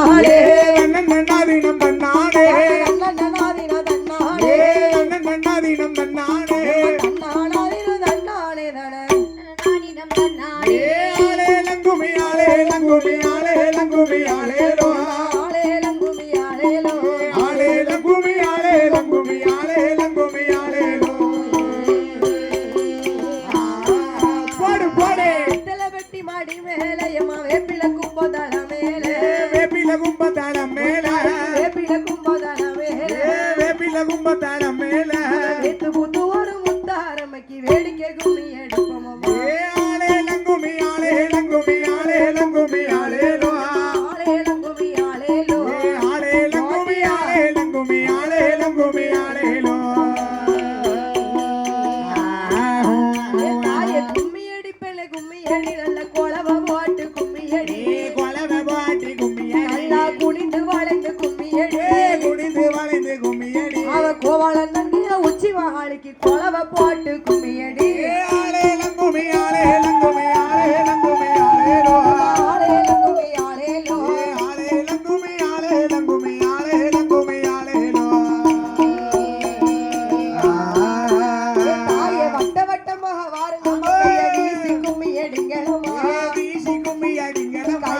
தன்னாரே நன்னாதீனம் தன்னாரே நன்னாதீனம் தன்னாரே நன்னாதீனம் தன்னாரே தன்னாரீனம் தன்னாரே நன்னாதீனம் தன்னாரே ஆலே லங்குமியாலே லங்குமியாலே லங்குமியாலே row Gracias.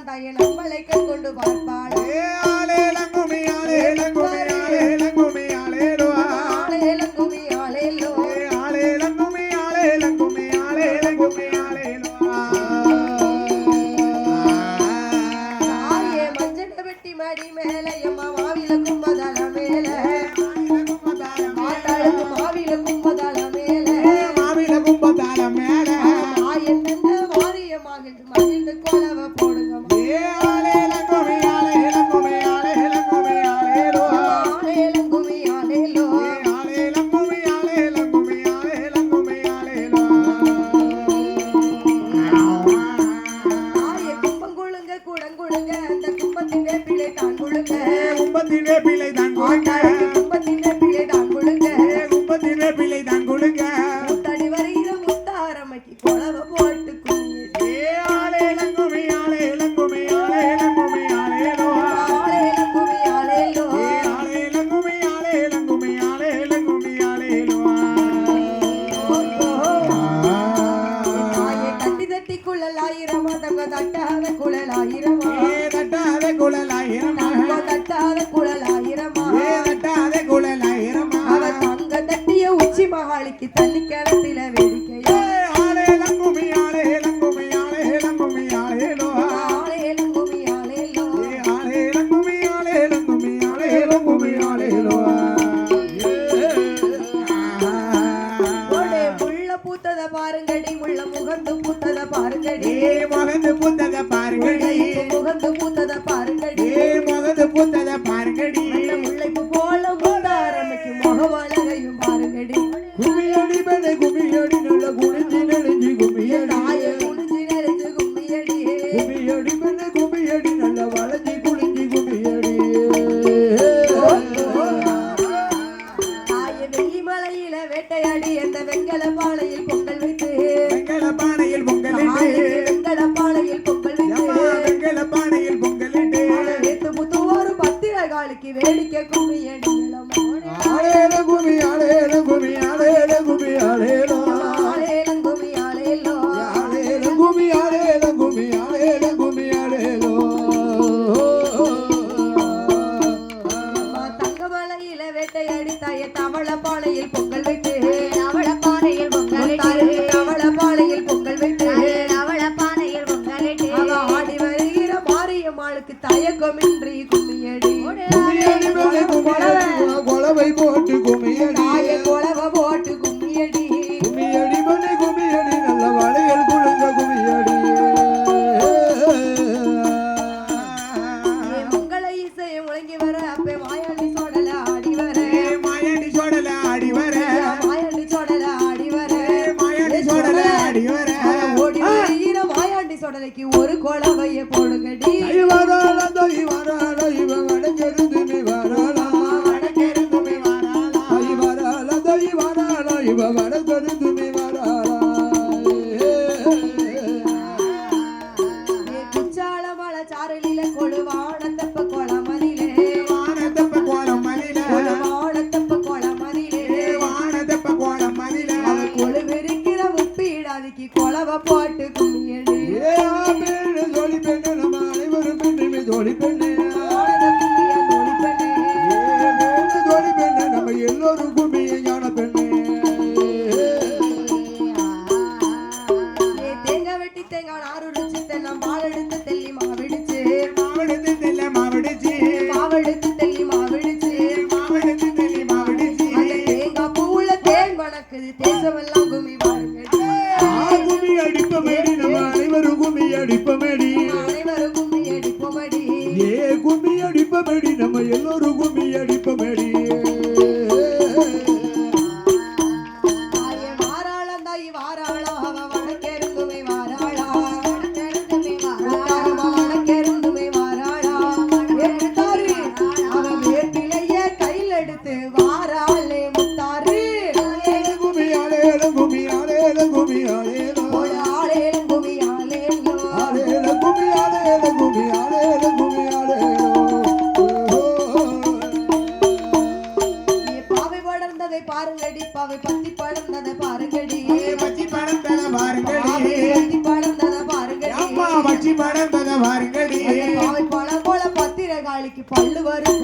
தான் தாயை நம்மளை கை கொண்டு பார்ப்பாள் ஆலே லங்குமி ஆலே லங்குமி ஆலே மாவில கும்பதால மேலே. மாவில கும்பதால மேலே. ஆலயத்தில வேடிக்கையா? பாருங்கடி உள்ள முகந்து பூத்தத பாருங்கடி. முகந்து பூத்தத பாருங்கடி. முகந்து பூத்தத பாருங்கடி. நடந்து குமியடி நல்ல குடிஞ்சி நெடுஞ்சி குமியடி. குடிஞ்சி நெடுஞ்சு குமியடி. குமியடி மென்னு குமியடி நல்ல வளைஞ்சி குளிஞ்சி குமியடி. வெள்ளி மலையில வேட்டையாடி அந்த வெங்கல பானையில் பொங்கல் வைத்து. வெங்கல பானையில் பொங்கல் வைத்து. கொலைக்கு ஒரு கொலவைய போடுங்கடி வராளா தொய் வராளா இவ வடங்கிருந்து வராளா வடங்கிருந்து வராளா தொய் வராளா இவ வடங்கிருந்து ouro பாருங்கடி பாவை பத்தி பழம் தானே பாருங்கடி பத்தி பழம் தானே பாருங்கடி பத்தி பழம் தானே பாருங்கடி. அம்மா பச்சி பழம் தானே பாருங்கடி. பாவை பழம் போல பத்திர காளிக்கு பல்லு வரும்